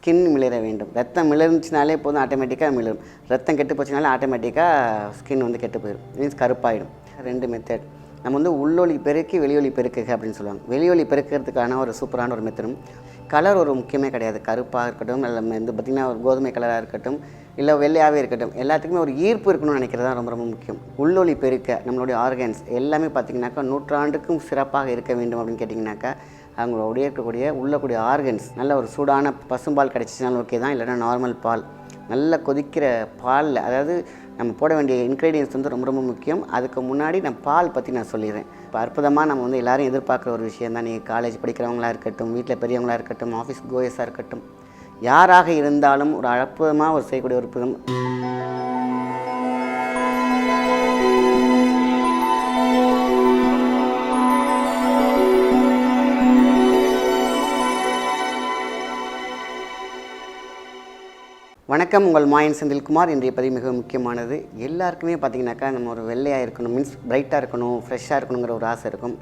Skin மிளிர வேண்டும். ரத்தம் மிளர்ந்துச்சுனாலே போதும் ஆட்டோமேட்டிக்காக மிளரும். ரத்தம் கெட்டு போச்சுனாலே ஆட்டோமேட்டிக்காக ஸ்கின் வந்து கெட்டு போயிடும் மீன்ஸ் கருப்பாயிடும். ரெண்டு மெத்தட் நம்ம வந்து உள்ளொலி பெருக்கி வெளியொலி பெருக்குக அப்படின்னு சொல்லுவாங்க. வெளியொலி பெருக்கிறதுக்கான ஒரு சூப்பரான ஒரு மெத்தடும் கலர் ஒரு முக்கியமே கிடையாது. கருப்பாக இருக்கட்டும் இல்லை வந்து பார்த்திங்கன்னா ஒரு கோதுமை கலராக இருக்கட்டும் இல்லை வெள்ளையாகவே இருக்கட்டும் எல்லாத்துக்குமே ஒரு ஈர்ப்பு இருக்கணும்னு நினைக்கிறது தான் ரொம்ப ரொம்ப முக்கியம். உள்ளொலி பெருக்க நம்மளுடைய ஆர்கன்ஸ் எல்லாமே பார்த்திங்கனாக்கா நூற்றாண்டுக்கும் சிறப்பாக இருக்க வேண்டும் அப்படின்னு கேட்டிங்கனாக்கா அவங்களுடைய இருக்கக்கூடிய உள்ளக்கூடிய ஆர்கன்ஸ் நல்ல ஒரு சூடான பசும்பால் கிடச்சிச்சினாலும் ஓகே தான் இல்லைன்னா நார்மல் பால். நல்ல கொதிக்கிற பாலில் அதாவது நம்ம போட வேண்டிய இன்க்ரீடியன்ஸ் வந்து ரொம்ப ரொம்ப முக்கியம். அதுக்கு முன்னாடி நான் பால் பற்றி நான் சொல்லிடுறேன். இப்போ அற்புதமாக நம்ம வந்து எல்லோரும் எதிர்பார்க்குற ஒரு விஷயம் தான். நீங்கள் காலேஜ் படிக்கிறவங்களா இருக்கட்டும் வீட்டில் பெரியவங்களா இருக்கட்டும் ஆஃபீஸ் கோயஸாக இருக்கட்டும் யாராக இருந்தாலும் ஒரு அற்புதமாக ஒரு செய்யக்கூடிய ஒரு புதம் வணக்கம். உங்கள் மாயன் செந்தில்குமார். இன்றைய பதிவு மிக முக்கியமானது. எல்லாருக்குமே பார்த்தீங்கன்னாக்கா நம்ம ஒரு வெள்ளையாக இருக்கணும் மீன்ஸ் பிரைட்டாக இருக்கணும் ஃப்ரெஷ்ஷாக இருக்கணுங்கிற ஒரு ஆசை இருக்கும்.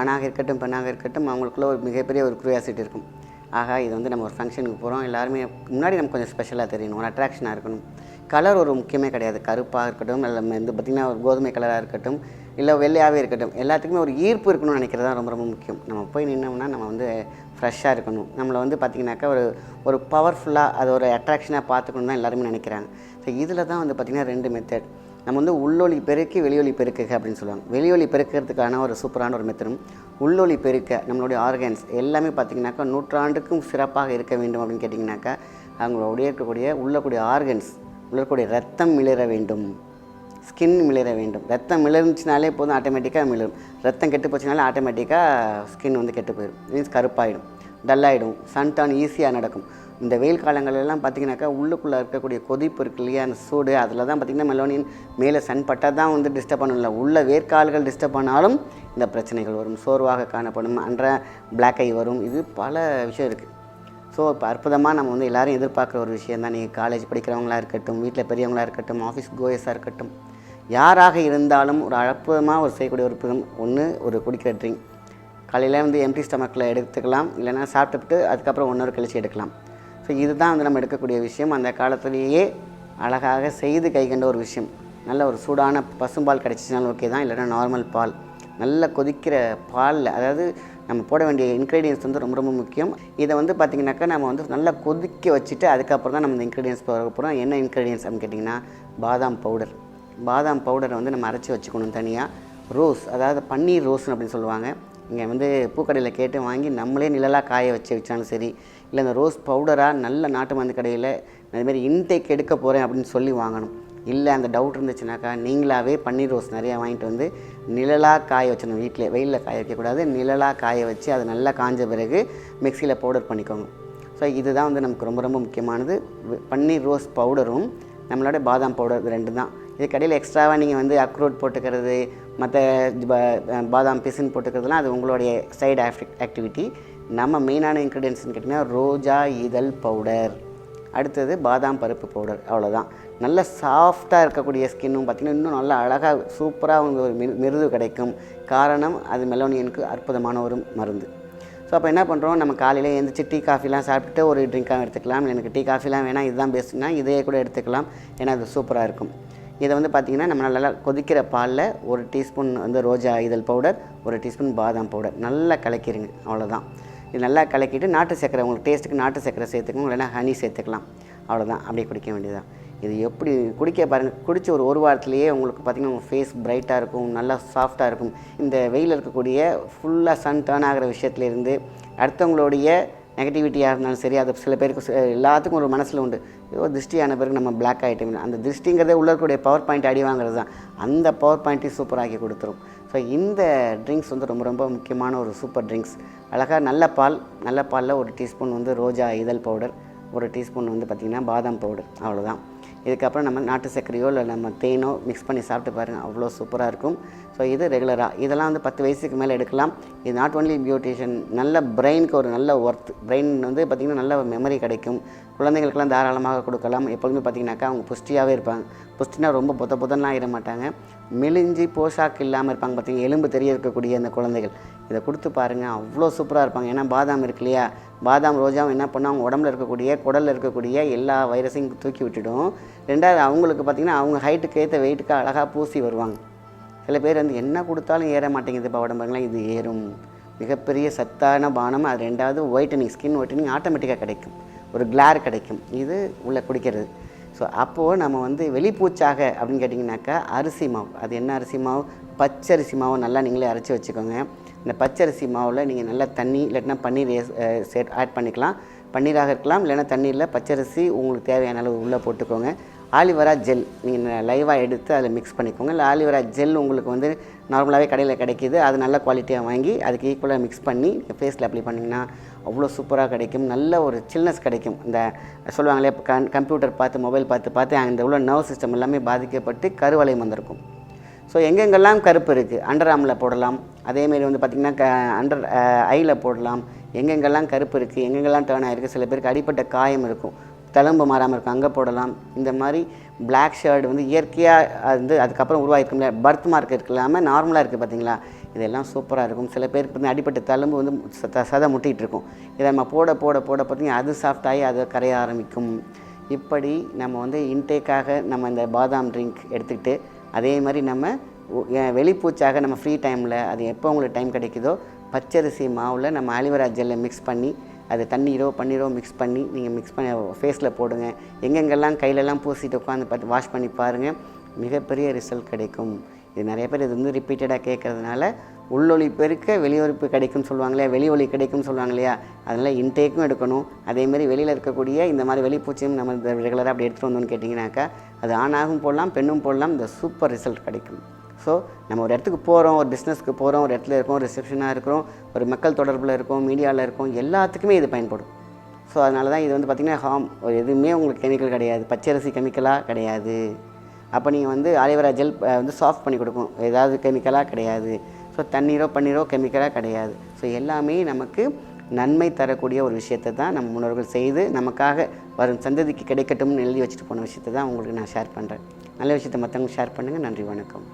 ஆணாக இருக்கட்டும் பெண்ணாக இருக்கட்டும் அவங்களுக்குள்ள ஒரு மிகப்பெரிய ஒரு க்யூரியாசிட்டி இருக்கும். ஆகா இது வந்து நம்ம ஒரு ஃபங்க்ஷனுக்கு போகிறோம் எல்லாருமே முன்னாடி நமக்கு கொஞ்சம் ஸ்பெஷலாக தெரியணும் ஒரு அட்ராக்ஷனாக இருக்கணும். கலர் ஒரு முக்கியமே கிடையாது. கருப்பாக இருக்கட்டும் இல்லை வந்து பார்த்திங்கன்னா ஒரு கோதுமை கலராக இருக்கட்டும் இல்லை வெள்ளையாகவே இருக்கட்டும். எல்லாத்துக்குமே ஒரு ஈர்ப்பு இருக்கணும்னு நினைக்கிறது தான் ரொம்ப ரொம்ப முக்கியம். நம்ம போய் நின்னோம்னா நம்ம வந்து ஃப்ரெஷ்ஷாக இருக்கணும். நம்மளை வந்து பார்த்திங்கனாக்கா ஒரு ஒரு பவர்ஃபுல்லாக அது ஒரு அட்ராக்ஷனாக பார்த்துக்கணும் தான் எல்லாருமே நினைக்கிறாங்க. ஸோ இதில் தான் வந்து பார்த்திங்கன்னா ரெண்டு மெத்தட் நம்ம வந்து உள்ளொலி பெருக்கி வெளியொலி பெருக்குக அப்படின்னு சொல்லுவாங்க. வெளியொலி பெருக்கிறதுக்கான ஒரு சூப்பரான ஒரு மெத்தடும் உள்ளொலி பெருக்க நம்மளுடைய ஆர்கன்ஸ் எல்லாமே பார்த்திங்கனாக்கா நூற்றாண்டுக்கும் சிறப்பாக இருக்க வேண்டும் அப்படின்னு கேட்டிங்கனாக்கா அவங்களுடைய இருக்கக்கூடிய உள்ளக்கூடிய ஆர்கன்ஸ் உள்ளக்கூடிய ரத்தம் மிளிர வேண்டும். ஸ்கின் மிளிர வேண்டும். ரத்தம் மிளர்ந்துச்சுனாலே போதும் ஆட்டோமேட்டிக்காக மிளரும். ரத்தம் கெட்டு போச்சுனாலே ஆட்டோமேட்டிக்காக ஸ்கின் வந்து கெட்டு போயிடும் மீன்ஸ் கருப்பாயிடும் டல்லாகிடும் சன் டான் ஈஸியாக நடக்கும். இந்த வெயில் காலங்களெல்லாம் பார்த்தீங்கன்னாக்கா உள்ளுக்குள்ளே இருக்கக்கூடிய கொதிப்பு இருக்கு இல்லையா? அந்த சூடு அதில் தான் பார்த்திங்கன்னா மெலோனியன் மேலே சன் பட்டால் தான் வந்து டிஸ்டர்ப் பண்ணல உள்ள வேர்க்கால்கள் டிஸ்டர்ப் பண்ணாலும் இந்த பிரச்சனைகள் வரும். சோர்வாக காணப்படும். அன்ற பிளாக் ஐ வரும். இது பல விஷயம் இருக்குது ஸோ இப்போ அற்புதமாக நம்ம வந்து எல்லோரும் எதிர்பார்க்குற ஒரு விஷயம் தான். நீங்கள் காலேஜ் படிக்கிறவங்களா இருக்கட்டும் வீட்டில் பெரியவங்களா இருக்கட்டும் ஆஃபீஸ் கோயஸாக இருக்கட்டும் யாராக இருந்தாலும் ஒரு அற்புதமாக ஒரு செய்யக்கூடிய ஒரு ஒன்று ஒரு குடிக்கிற ட்ரிங்க் காலையில் வந்து எம்டி ஸ்டமக்கில் எடுத்துக்கலாம் இல்லைன்னா சாப்பிட்டுட்டு அதுக்கப்புறம் ஒன்றொரு கழிச்சு எடுக்கலாம். ஸோ இதுதான் வந்து நம்ம எடுக்கக்கூடிய விஷயம். அந்த காலத்திலேயே அழகாக செய்து கைகண்ட ஒரு விஷயம். நல்ல ஒரு சூடான பசும்பால் கிடச்சிச்சினாலும் ஓகே தான் இல்லைன்னா நார்மல் பால். நல்ல கொதிக்கிற பாலில் அதாவது நம்ம போட வேண்டிய இன்க்ரீடியன்ஸ் வந்து ரொம்ப ரொம்ப முக்கியம். இதை வந்து பார்த்திங்கனாக்கா நம்ம வந்து நல்லா கொதிக்க வச்சுட்டு அதுக்கப்புறம் தான் நம்ம இந்த இன்க்ரீடியன்ஸ் போட போகிறோம் என்ன இன்க்ரீடியன்ஸ் அப்படின்னு கேட்டிங்கன்னா பாதாம் பவுடர் பாதாம் பவுடரை வந்து நம்ம அரைச்சி வச்சுக்கணும் தனியாக ரோஸ் அதாவது பன்னீர் ரோஸ்னு அப்படின்னு சொல்லுவாங்க. இங்கே வந்து பூக்கடையில் கேட்டு வாங்கி நம்மளே நிழலாக காய வச்சு வச்சாலும் சரி இல்லை இந்த ரோஸ் பவுடராக நல்ல நாட்டு மருந்து கடையில் அதுமாரி இன்டேக் எடுக்க போகிறேன் அப்படின்னு சொல்லி வாங்கணும். இல்லை அந்த டவுட் இருந்துச்சுனாக்கா நீங்களாகவே பன்னீர் ரோஸ் நிறையா வாங்கிட்டு வந்து நிழலாக காய வச்சிடணும் வீட்டில் வெயிலில் காய வைக்கக்கூடாது நிழலாக காய வச்சு அது நல்லா காஞ்ச பிறகு மிக்சியில் பவுடர் பண்ணிக்கோங்க. ஸோ இதுதான் வந்து நமக்கு ரொம்ப ரொம்ப முக்கியமானது. பன்னீர் ரோஸ் பவுடரும் நம்மளோட பாதாம் பவுடர் இது ரெண்டு தான் இது கடையில் எக்ஸ்ட்ராவாக நீங்கள் வந்து அக்ரோட் போட்டுக்கிறது மற்ற பாதாம் பிசின் போட்டுக்கிறதுலாம் அது உங்களுடைய சைடு ஆக்டிவிட்டி நம்ம மெயினான இன்க்ரீடியன்ஸ்னு கேட்டிங்கன்னா ரோஜா இதழ் பவுடர் அடுத்தது பாதாம் பருப்பு பவுடர் அவ்வளோதான் நல்ல சாஃப்டாக இருக்கக்கூடிய ஸ்கின்னும் பார்த்திங்கன்னா இன்னும் நல்லா அழகாக சூப்பராக வந்து ஒரு மிரு- மிருது கிடைக்கும். காரணம் அது மெலோனியனுக்கு அற்புதமான ஒரு மருந்து. ஸோ அப்போ என்ன பண்ணுறோம் நம்ம காலையில் எழுந்திரிச்சு டீ காஃபிலாம் சாப்பிட்டுட்டு ஒரு ட்ரிங்காக எடுத்துக்கலாம். எனக்கு டீ காஃபிலாம் வேணாம். இதுதான் பெஸ்ட்னா இதே கூட எடுத்துக்கலாம். ஏன்னா அது சூப்பராக இருக்கும். இதை வந்து பார்த்திங்கன்னா நம்ம நல்லா கொதிக்கிற பாலில் ஒரு டீஸ்பூன் வந்து ரோஜா இதழ் பவுடர் ஒரு டீஸ்பூன் பாதாம் பவுடர். நல்லா கலக்கிடுங்க அவ்வளோதான். இது நல்லா கலக்கிட்டு நாட்டு சர்க்கரை உங்களுக்கு டேஸ்ட்டுக்கு நாட்டு சர்க்கரை சேர்த்துக்கணும் இல்லைனா ஹனி சேர்த்துக்கலாம். அவ்வளோதான் அப்படியே குடிக்க வேண்டியதுதான். இது எப்படி குடிக்க பாருங்கள் குடிச்ச ஒரு ஒரு வாரத்துலேயே உங்களுக்கு பார்த்திங்கன்னா உங்கள் ஃபேஸ் பிரைட்டாக இருக்கும் நல்லா சாஃப்டாக இருக்கும். இந்த வெயில் இருக்கக்கூடிய ஃபுல்லாக சன் டேர்ன் ஆகிற விஷயத்துலேருந்து அடுத்தவங்களுடைய நெகட்டிவிட்டியாக இருந்தாலும் சரி அது சில பேருக்கு எல்லாத்துக்கும் ஒரு மனசில் உண்டு. ஏதோ திருஷ்டியான பிறகு நம்ம பிளாக் ஆகிட்டோம் அந்த திருஷ்டிங்கிறதே உள்ள இருக்கக்கூடிய பவர் பாயிண்ட் அடி வாங்குறது தான். அந்த பவர் பாயிண்ட்டையும் சூப்பராகி கொடுத்துரும். ஸோ இந்த ட்ரிங்க்ஸ் வந்து ரொம்ப ரொம்ப முக்கியமான ஒரு சூப்பர் ட்ரிங்க்ஸ் அழகாக நல்ல பால் நல்ல பாலில் ஒரு டீஸ்பூன் வந்து ரோஜா இதழ் பவுடர் ஒரு டீஸ்பூன் வந்து பார்த்திங்கன்னா பாதாம் பவுடர் அவ்வளோதான் இதுக்கப்புறம் நம்ம நாட்டு சர்க்கரையோ இல்லை நம்ம தேனோ மிக்ஸ் பண்ணி சாப்பிட்டு பாருங்கள் அவ்வளோ சூப்பராக இருக்கும். ஸோ இது ரெகுலராக இதெல்லாம் வந்து பத்து வயசுக்கு மேலே எடுக்கலாம். இது நாட் ஒன்லி பியூட்டிஷியன் நல்ல பிரெயினுக்கு ஒரு நல்ல ஒர்த் பிரெயின் வந்து பார்த்திங்கன்னா நல்ல மெமரி கிடைக்கும். குழந்தைங்களுக்கெல்லாம் தாராளமாக கொடுக்கலாம். எப்போதுமே பார்த்திங்கனாக்கா அவங்க புஷ்டியாகவே இருப்பாங்க. புஷ்டினா ரொம்ப பொத்த பொத்தன்லாம் ஆகிட மாட்டாங்க. மெலிஞ்சி போஷாக்கு இல்லாமல் இருப்பாங்க பார்த்திங்கன்னா எலும்பு தெரிய இருக்கக்கூடிய அந்த குழந்தைகள். இதை கொடுத்து பாருங்கள் அவ்வளோ சூப்பராக இருப்பாங்க. ஏன்னா பாதாம் இருக்கு இல்லையா? பாதாம் ரோஜாவும் என்ன பண்ணும் அவங்க உடம்புல இருக்கக்கூடிய குடலில் இருக்கக்கூடிய எல்லா வைரஸையும் தூக்கி விட்டுடும் ரெண்டாவது அவங்களுக்கு பார்த்திங்கன்னா அவங்க ஹைட்டுக்கு ஏற்ற வெயிட்டுக்கு அழகாக பூசி வருவாங்க. சில பேர் வந்து என்ன கொடுத்தாலும் ஏற மாட்டேங்குது இப்போ இது ஏறும். மிகப்பெரிய சத்தான பானம். அது ரெண்டாவது ஒயிட்டனிங் ஸ்கின் ஒயிட்டனிங் ஆட்டோமேட்டிக்காக கிடைக்கும். ஒரு கிளார் கிடைக்கும். இது உள்ளே குடிக்கிறது. ஸோ அப்போது நம்ம வந்து வெளிப்பூச்சாக அப்படின்னு கேட்டிங்கனாக்கா அரிசி மாவு. அது என்ன அரிசி மாவு? பச்சரிசி மாவு நல்லா நீங்களே அரைச்சி வச்சுக்கோங்க. இந்த பச்சரிசி மாவில் நீங்கள் நல்லா தண்ணி இல்லாட்டினா பன்னீர் சே ஆட் பண்ணிக்கலாம். பன்னீராக இருக்கலாம் இல்லைன்னா தண்ணீரில் பச்சரிசி உங்களுக்கு தேவையான அளவு உள்ளே போட்டுக்கோங்க. ஆலிவரா ஜெல் நீங்கள் லைவாக எடுத்து அதில் மிக்ஸ் பண்ணிக்கோங்க. இல்லை ஆலிவரா ஜெல் உங்களுக்கு வந்து நார்மலாகவே கடையில் கிடைக்கிது. அது நல்ல குவாலிட்டியாக வாங்கி அதுக்கு ஈக்குவலாக மிக்ஸ் பண்ணி ஃபேஸில் அப்ளை பண்ணிங்கன்னா அவ்வளோ சூப்பராக கிடைக்கும். நல்ல ஒரு சில்னஸ் கிடைக்கும். இந்த சொல்லுவாங்களே கம்ப்யூட்டர் பார்த்து மொபைல் பார்த்து பார்த்து அந்த உள்ள நர்வ் சிஸ்டம் எல்லாமே பாதிக்கப்பட்டு கருவளையம் வந்திருக்கும் ஸோ எங்கெங்கெல்லாம் கருப்பு இருக்குது அண்டர் ஆமில் போடலாம். அதேமாரி வந்து பார்த்திங்கன்னா க அண்டர் ஐயில் போடலாம். எங்கெங்கெல்லாம் கருப்பு இருக்குது எங்கெங்கெல்லாம் டேர்ன் ஆகிருக்கு சில பேருக்கு அடிப்பட்ட காயம் இருக்கும். தழும்பு மாறாமல் இருக்கும். அங்கே போடலாம். இந்த மாதிரி பிளாக் ஷர்ட் வந்து இயற்கையாக அது வந்து அதுக்கப்புறம் உருவாகிருக்கும்ல பர்த் மார்க் இருக்கலாமல் நார்மலாக இருக்குது பார்த்தீங்களா இதெல்லாம் சூப்பராக இருக்கும். சில பேருக்கு வந்து அடிப்பட்ட தழும்பு வந்து சத சதை முட்டிகிட்டு இருக்கும். இதை நம்ம போட போட போட பார்த்தீங்கன்னா அது சாஃப்டாகி அது கரைய ஆரம்பிக்கும். இப்படி நம்ம வந்து இன்டேக்காக நம்ம இந்த பாதாம் ட்ரிங்க் எடுத்துக்கிட்டு அதே மாதிரி நம்ம வெளிப்பூச்சாக நம்ம ஃப்ரீ டைமில் அது எப்போ உங்களுக்கு டைம் கிடைக்குதோ பச்சரிசி மாவில் நம்ம ஆலிவரா ஜெல்லை மிக்ஸ் பண்ணி அது தண்ணீரோ பன்னீரோ மிக்ஸ் பண்ணி நீங்கள் மிக்ஸ் பண்ணி ஃபேஸில் போடுங்க. எங்கெங்கெல்லாம் கையிலெல்லாம் பூசிட்டு உட்காந்து பார்த்து வாஷ் பண்ணி பாருங்கள் மிகப்பெரிய ரிசல்ட் கிடைக்கும். இது நிறைய பேர் இது வந்து ரிப்பீட்டடாக கேட்கறதுனால உள்ளொலி பெருக்க வெளியொலிப்பு கிடைக்கும்னு சொல்லுவாங்களே வெளி ஒளி கிடைக்கும்னு சொல்லுவாங்க இல்லையா? அதனால் இன்டேக்கும் எடுக்கணும். அதேமாதிரி வெளியில் இருக்கக்கூடிய இந்த மாதிரி வெளிப்பூச்சியும் நம்ம ரெகுலராக அப்படி எடுத்துகிட்டு வந்தோம்னு கேட்டிங்கனாக்கா அது ஆணாகவும் போடலாம் பெண்ணும் போடலாம் இந்த சூப்பர் ரிசல்ட் கிடைக்கும். ஸோ நம்ம ஒரு இடத்துக்கு போகிறோம் ஒரு பிஸ்னஸ்க்கு போகிறோம் ஒரு இடத்துல இருக்கோம் ரிசப்ஷனாக இருக்கிறோம் ஒரு மக்கள் தொடர்பில் இருக்கோம் மீடியாவில் இருக்கோம் எல்லாத்துக்குமே இது பயன்படும். ஸோ அதனால தான் இது வந்து பார்த்திங்கன்னா ஹாம் ஒரு எதுவுமே உங்களுக்கு கெமிக்கல் கிடையாது. பச்சரிசி கெமிக்கலாக கிடையாது. அப்போ நீங்கள் வந்து ஆலிவரா ஜெல் வந்து சாஃப்ட் பண்ணி கொடுக்கும். ஏதாவது கெமிக்கலாக கிடையாது. ஸோ தண்ணீரோ பன்னீரோ கெமிக்கலாக கிடையாது. ஸோ எல்லாமே நமக்கு நன்மை தரக்கூடிய ஒரு விஷயத்தை தான் நம்ம முன்னோர்கள் செய்து நமக்காக வரும் சந்ததிக்கு கிடைக்கட்டும்னு எழுதி வச்சுட்டு போன விஷயத்தை தான் உங்களுக்கு நான் ஷேர் பண்ணுறேன் நல்ல விஷயத்தை மற்றவங்க ஷேர் பண்ணுங்கள் நன்றி வணக்கம்.